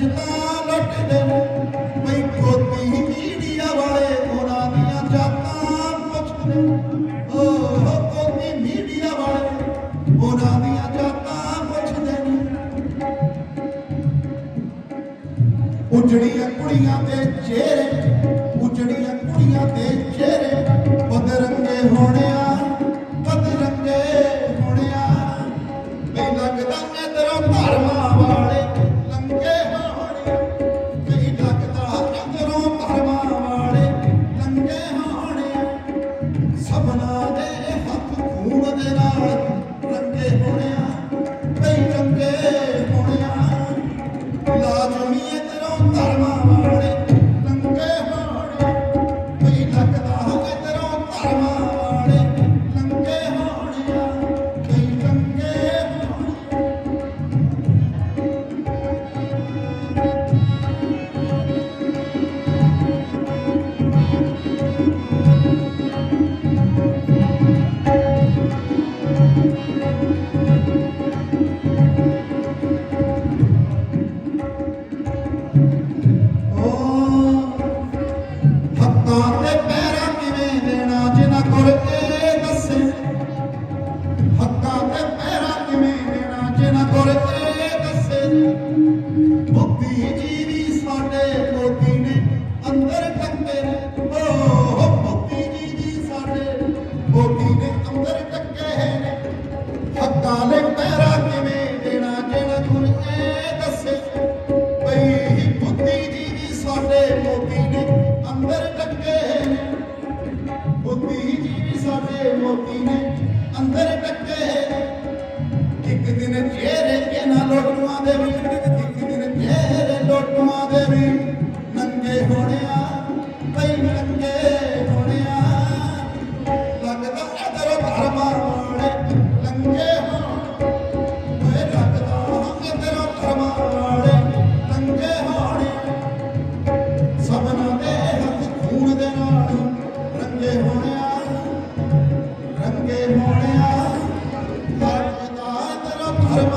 ਚ ਲੁੱਟਦੇ ਨੇ। ਬਈ ਕੋਤੀ ਮੀਡੀਆ ਵਾਲੇ ਉਹਨਾਂ ਦੀਆਂ ਜਾਤਾਂ ਪੁੱਛਦੇ ਓ ਹੋ ਕੋਤੀ ਮੀਡੀਆ ਵਾਲੇ ਉਹਨਾਂ ਦੀਆਂ ਜਾਤਾਂ ਪੁੱਛਦੇ ਨੇ। ਉਜੜੀਆਂ ਕੁੜੀਆਂ ਦੇ ਚਿਹਰੇ, ਉਜੜੀਆਂ ਕੁੜੀਆਂ ਦੇ ਚਿਹਰੇ ಮೂಡದಿನ ರಂಗೆ ಹೊಣೆಯ ਮੋਤੀ ਨੇ ਅੰਦਰ ਟੱਕੇ ਬੁੱਧੀ ਜੀ ਸਾਡੇ ਮੋਤੀ ਨੇ ਅੰਦਰ ਟੱਕੇ ਇੱਕ ਦਿਨ ਚਿਹਰੇ ਕੇ ਨਾਲ ਲੋਕਾਂ ਦੇ ਵਿੱਚ Show